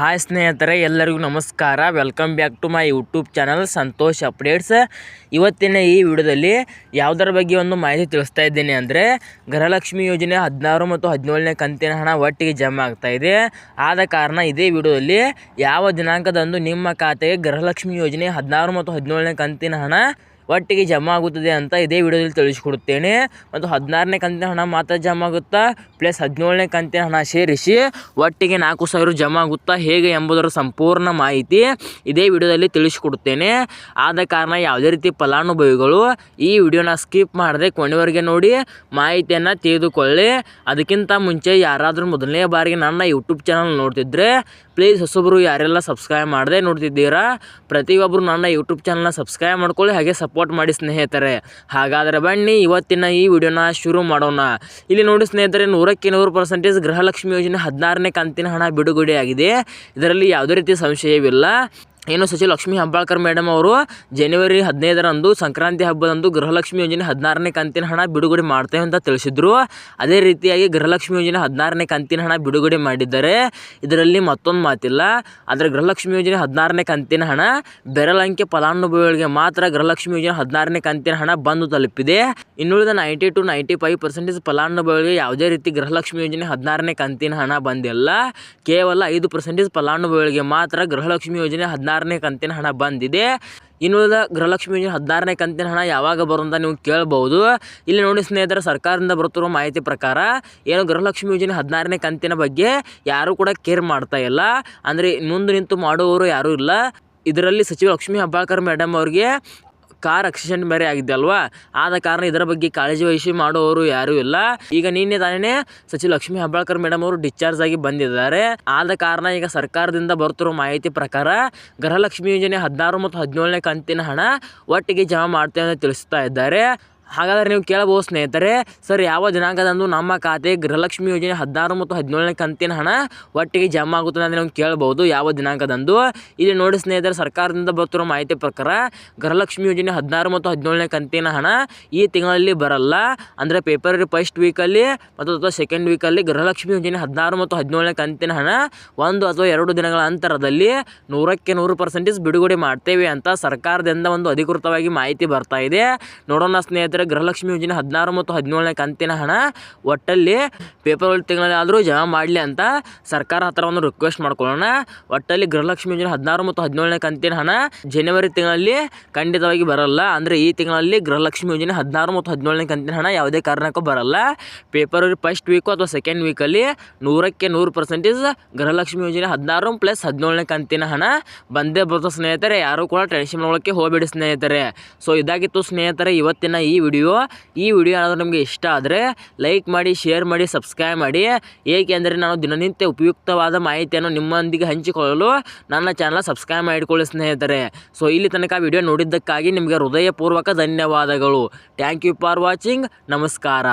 Hi ಸ್ನೇಹಿತರೆ, ಎಲ್ಲರಿಗೂ ನಮಸ್ಕಾರ. Welcome back to my YouTube channel Santosh updates ಇವತ್ತಿನ ಈ ವಿಡಿಯೋದಲ್ಲಿ ಯಾವುದರ ಬಗ್ಗೆ ಒಂದು ಮಾಹಿತಿ ತಿಳಿಸ್ತಾ ಇದ್ದೀನಿ ಅಂದರೆ, ಗೃಹಲಕ್ಷ್ಮಿ ಯೋಜನೆ ಹದಿನಾರು ಮತ್ತು ಹದಿನೇಳನೇ ಕಂತಿನ ಹಣ ಒಟ್ಟಿಗೆ ಜಮಾ ಆಗ್ತಾ ಇದೆ. ಆದ ಕಾರಣ ಇದೇ ವಿಡಿಯೋದಲ್ಲಿ ಯಾವ ದಿನಾಂಕದಂದು ನಿಮ್ಮ ಖಾತೆಗೆ ಗೃಹಲಕ್ಷ್ಮಿ ಯೋಜನೆ ಹದಿನಾರು ಮತ್ತು ಹದಿನೇಳನೇ ಕಂತಿನ ಹಣ ಒಟ್ಟಿಗೆ ಜಮಾ ಆಗುತ್ತದೆ ಅಂತ ಇದೇ ವಿಡಿಯೋದಲ್ಲಿ ತಿಳಿಸ್ಕೊಡುತ್ತೇನೆ. ಮತ್ತು ಹದಿನಾರನೇ ಕಂತಿನ ಹಣ ಮಾತ್ರ ಜಮಾ ಆಗುತ್ತಾ? ಪ್ಲಸ್ ಹದಿನೇಳನೇ ಕಂತಿನ ಹಣ ಸೇರಿಸಿ ಒಟ್ಟಿಗೆ ನಾಲ್ಕು ಸಾವಿರ ಜಮಾ ಆಗುತ್ತಾ? ಹೇಗೆ ಎಂಬುದರ ಸಂಪೂರ್ಣ ಮಾಹಿತಿ ಇದೇ ವಿಡಿಯೋದಲ್ಲಿ ತಿಳಿಸ್ಕೊಡುತ್ತೇನೆ. ಆದ ಕಾರಣ ಯಾವುದೇ ರೀತಿ ಫಲಾನುಭವಿಗಳು ಈ ವಿಡಿಯೋನ ಸ್ಕಿಪ್ ಮಾಡದೆ ಕೊನೆವರೆಗೆ ನೋಡಿ ಮಾಹಿತಿಯನ್ನು ತಿಳಿದುಕೊಳ್ಳಿ. ಅದಕ್ಕಿಂತ ಮುಂಚೆ ಯಾರಾದರೂ ಮೊದಲನೇ ಬಾರಿಗೆ ನನ್ನ ಯೂಟ್ಯೂಬ್ ಚಾನಲ್ ನೋಡ್ತಿದ್ರೆ ಪ್ಲೀಸ್ ಹೊಸೊಬ್ಬರು ಯಾರೆಲ್ಲ ಸಬ್ಸ್ಕ್ರೈಬ್ ಮಾಡದೆ ನೋಡ್ತಿದ್ದೀರಾ ಪ್ರತಿಯೊಬ್ಬರು ನನ್ನ ಯೂಟ್ಯೂಬ್ ಚಾನಲ್ನ ಸಬ್ಸ್ಕ್ರೈಬ್ ಮಾಡ್ಕೊಳ್ಳಿ, ಹಾಗೆ ಸಪೋರ್ಟ್ ಮಾಡಿ ಸ್ನೇಹಿತರೆ. ಹಾಗಾದರೆ ಬನ್ನಿ, ಇವತ್ತಿನ ಈ ವಿಡಿಯೋನ ಶುರು ಮಾಡೋಣ. ಇಲ್ಲಿ ನೋಡಿ ಸ್ನೇಹಿತರೆ, ನೂರಕ್ಕೆ ನೂರು ಪರ್ಸೆಂಟೇಜ್ ಗೃಹಲಕ್ಷ್ಮಿ ಯೋಜನೆ ಹದಿನಾರನೇ ಕಂತಿನ ಹಣ ಬಿಡುಗಡೆಯಾಗಿದೆ. ಇದರಲ್ಲಿ ಯಾವುದೇ ರೀತಿ ಸಂಶಯವಿಲ್ಲ. ಏನು ಸಚಿವ ಲಕ್ಷ್ಮೀ ಹೆಬ್ಬಾಳ್ಕರ್ ಮೇಡಮ್ ಅವರು ಜನವರಿ ಹದಿನೈದರಂದು ಸಂಕ್ರಾಂತಿ ಹಬ್ಬದಂದು ಗೃಹಲಕ್ಷ್ಮಿ ಯೋಜನೆ ಹದಿನಾರನೇ ಕಂತಿನ ಹಣ ಬಿಡುಗಡೆ ಮಾಡ್ತೇವೆ ಅಂತ ತಿಳಿಸಿದ್ರು. ಅದೇ ರೀತಿಯಾಗಿ ಗೃಹಲಕ್ಷ್ಮಿ ಯೋಜನೆ ಹದಿನಾರನೇ ಕಂತಿನ ಹಣ ಬಿಡುಗಡೆ ಮಾಡಿದ್ದಾರೆ. ಇದರಲ್ಲಿ ಮತ್ತೊಂದು ಮಾತಿಲ್ಲ. ಆದರೆ ಗೃಹಲಕ್ಷ್ಮಿ ಯೋಜನೆ ಹದಿನಾರನೇ ಕಂತಿನ ಹಣ ಬೆರಲಂಕೆ ಫಲಾನುಭವಿಗಳಿಗೆ ಮಾತ್ರ ಗೃಹಲಕ್ಷ್ಮಿ ಯೋಜನೆ ಹದಿನಾರನೇ ಕಂತಿನ ಹಣ ಬಂದು ತಲುಪಿದೆ. ಇನ್ನುಳಿದ ninety two ninety five percentage ಫಲಾನುಭವಿಗಳಿಗೆ ಯಾವುದೇ ರೀತಿ ಗೃಹಲಕ್ಷ್ಮಿ ಯೋಜನೆ ಹದಿನಾರನೇ ಕಂತಿನ ಹಣ ಬಂದಿಲ್ಲ. ಕೇವಲ ಐದು ಪರ್ಸೆಂಟೇಜ್ ಫಲಾನುಭವಿಗಳಿಗೆ ಮಾತ್ರ ಗೃಹಲಕ್ಷ್ಮಿ ಯೋಜನೆ ಹದಿನಾರನೇ ಕಂತಿನ ಹಣ ಬಂದಿದೆ. ಇನ್ನುಳಿದ ಗೃಹಲಕ್ಷ್ಮಿ ಯೋಜನೆ ಹದಿನಾರನೇ ಕಂತಿನ ಹಣ ಯಾವಾಗ ಬರುವಂತ ನೀವು ಕೇಳ್ಬೋದು ಇಲ್ಲಿ ನೋಡಿ ಸ್ನೇಹಿತರೆ, ಸರ್ಕಾರದಿಂದ ಬರುತ್ತಿರುವ ಮಾಹಿತಿ ಪ್ರಕಾರ ಏನು ಗೃಹಲಕ್ಷ್ಮಿ ಯೋಜನೆ ಹದಿನಾರನೇ ಕಂತಿನ ಬಗ್ಗೆ ಯಾರೂ ಕೂಡ ಕೇರ್ ಮಾಡ್ತಾ ಇಲ್ಲ. ಅಂದರೆ ಮುಂದೆ ನಿಂತು ಮಾಡುವವರು ಯಾರೂ ಇಲ್ಲ. ಇದರಲ್ಲಿ ಸಚಿವ ಲಕ್ಷ್ಮೀ ಹೆಬ್ಬಾಳ್ಕರ್ ಮೇಡಮ್ ಅವ್ರಿಗೆ ಕಾರ್ ಆಕ್ಸಿಡೆಂಟ್ ಮೇರೆ ಆಗಿದೆ ಅಲ್ವಾ? ಆದ ಕಾರಣ ಇದರ ಬಗ್ಗೆ ಕಾಳಜಿ ವಹಿಸಿ ಮಾಡುವವರು ಯಾರೂ ಇಲ್ಲ. ಈಗ ನಿನ್ನೆ ತಾನೇ ಸಚಿವ ಲಕ್ಷ್ಮೀ ಹೆಬ್ಬಾಳ್ಕರ್ ಮೇಡಮ್ ಅವರು ಡಿಸ್ಚಾರ್ಜ್ ಆಗಿ ಬಂದಿದ್ದಾರೆ. ಆದ ಕಾರಣ ಈಗ ಸರ್ಕಾರದಿಂದ ಬರುತ್ತಿರುವ ಮಾಹಿತಿ ಪ್ರಕಾರ ಗೃಹಲಕ್ಷ್ಮಿ ಯೋಜನೆ ಹದಿನಾರು ಮತ್ತು ಹದಿನೇಳನೇ ಕಂತಿನ ಹಣ ಒಟ್ಟಿಗೆ ಜಮಾ ಮಾಡ್ತೇವೆ ಅಂತ ತಿಳಿಸ್ತಾ ಇದ್ದಾರೆ. ಹಾಗಾದರೆ ನೀವು ಕೇಳಬಹುದು ಸ್ನೇಹಿತರೆ, ಸರ್ ಯಾವ ದಿನಾಂಕದಂದು ನಮ್ಮ ಖಾತೆ ಗೃಹಲಕ್ಷ್ಮಿ ಯೋಜನೆ ಹದಿನಾರು ಮತ್ತು ಹದಿನೇಳನೇ ಕಂತಿನ ಹಣ ಒಟ್ಟಿಗೆ ಜಮಾ ಆಗುತ್ತದೆ ಅಂತ ನೀವು ಕೇಳಬಹುದು ಯಾವ ದಿನಾಂಕದಂದು ಇಲ್ಲಿ ನೋಡಿ ಸ್ನೇಹಿತರೆ, ಸರ್ಕಾರದಿಂದ ಬರ್ತಿರೋ ಮಾಹಿತಿ ಪ್ರಕಾರ ಗೃಹಲಕ್ಷ್ಮಿ ಯೋಜನೆ ಹದಿನಾರು ಮತ್ತು ಹದಿನೇಳನೇ ಕಂತಿನ ಹಣ ಈ ತಿಂಗಳಲ್ಲಿ ಬರಲ್ಲ. ಅಂದರೆ ಫೆಬ್ರವರಿ ಫಸ್ಟ್ ವೀಕಲ್ಲಿ ಮತ್ತು ಅಥವಾ ಸೆಕೆಂಡ್ ವೀಕಲ್ಲಿ ಗೃಹಲಕ್ಷ್ಮಿ ಯೋಜನೆ ಹದಿನಾರು ಮತ್ತು ಹದಿನೇಳನೇ ಕಂತಿನ ಹಣ ಒಂದು ಅಥವಾ ಎರಡು ದಿನಗಳ ಅಂತರದಲ್ಲಿ ನೂರಕ್ಕೆ ನೂರು ಪರ್ಸೆಂಟೇಜ್ ಬಿಡುಗಡೆ ಮಾಡ್ತೇವೆ ಅಂತ ಸರ್ಕಾರದಿಂದ ಒಂದು ಅಧಿಕೃತವಾಗಿ ಮಾಹಿತಿ ಬರ್ತಾ ಇದೆ. ನೋಡೋಣ ಸ್ನೇಹಿತರೆ ಗೃಹಲಕ್ಷ್ಮಿ ಯೋಜನೆ ಹದಿನಾರು ಮತ್ತು ಹದಿನೇಳನೇ ಕಂತಿನ ಹಣ ಒಟ್ಟಲ್ಲಿ ಪೇಪರ್ ತಿಂಗಳಲ್ಲಿ ಆದರೂ ಜಮಾ ಮಾಡಲಿ ಅಂತ ಸರ್ಕಾರ ಹತ್ರ ಒಂದು ರಿಕ್ವೆಸ್ಟ್ ಮಾಡ್ಕೊಳ್ಳೋಣ. ಒಟ್ಟಲ್ಲಿ ಗೃಹಲಕ್ಷ್ಮಿ ಯೋಜನೆ ಹದಿನಾರು ಮತ್ತು ಹದಿನೇಳನೇ ಕಂತಿನ ಹಣ ಜನವರಿ ತಿಂಗಳಲ್ಲಿ ಖಂಡಿತವಾಗಿ ಬರಲ್ಲ. ಅಂದರೆ ಈ ತಿಂಗಳಲ್ಲಿ ಗೃಹಲಕ್ಷ್ಮಿ ಯೋಜನೆ ಹದಿನಾರು ಮತ್ತು ಹದಿನೇಳನೇ ಕಂತಿನ ಹಣ ಯಾವುದೇ ಕಾರಣಕ್ಕೂ ಬರಲ್ಲ. ಪೇಪರ್ ಫಸ್ಟ್ ವೀಕು ಅಥವಾ ಸೆಕೆಂಡ್ ವೀಕಲ್ಲಿ ನೂರಕ್ಕೆ ನೂರು ಪರ್ಸೆಂಟೇಜ್ ಗೃಹಲಕ್ಷ್ಮಿ ಯೋಜನೆ ಹದಿನಾರು ಪ್ಲಸ್ ಹದಿನೇಳನೇ ಕಂತಿನ ಹಣ ಬಂದೇ ಬರ್ತದೆ ಸ್ನೇಹಿತರೆ. ಯಾರು ಕೂಡ ಟೆನ್ಷನ್ ಮಾಡೋಕ್ಕೆ ಹೋಗಬೇಡಿ ಸ್ನೇಹಿತರೆ. ಸೊ ಇದಾಗಿತ್ತು ಸ್ನೇಹಿತರೆ, ಇವತ್ತಿನ ಈ ವಿಡಿಯೋ. ಈ ವಿಡಿಯೋ ಏನಾದರೂ ನಿಮಗೆ ಇಷ್ಟ ಆದರೆ ಲೈಕ್ ಮಾಡಿ ಶೇರ್ ಮಾಡಿ ಸಬ್ಸ್ಕ್ರೈಬ್ ಮಾಡಿ. ಏಕೆಂದರೆ ನಾನು ದಿನನಿತ್ಯ ಉಪಯುಕ್ತವಾದ ಮಾಹಿತಿಯನ್ನು ನಿಮ್ಮೊಂದಿಗೆ ಹಂಚಿಕೊಳ್ಳಲು ನನ್ನ ಚಾನಲ್ ಸಬ್ಸ್ಕ್ರೈಬ್ ಮಾಡಿಕೊಳ್ಳಿ ಸ್ನೇಹಿತರೆ. ಸೊ ಇಲ್ಲಿ ತನಕ ವಿಡಿಯೋ ನೋಡಿದ್ದಕ್ಕಾಗಿ ನಿಮಗೆ ಹೃದಯಪೂರ್ವಕ ಧನ್ಯವಾದಗಳು. ಥ್ಯಾಂಕ್ ಯು ಫಾರ್ ವಾಚಿಂಗ್ ನಮಸ್ಕಾರ.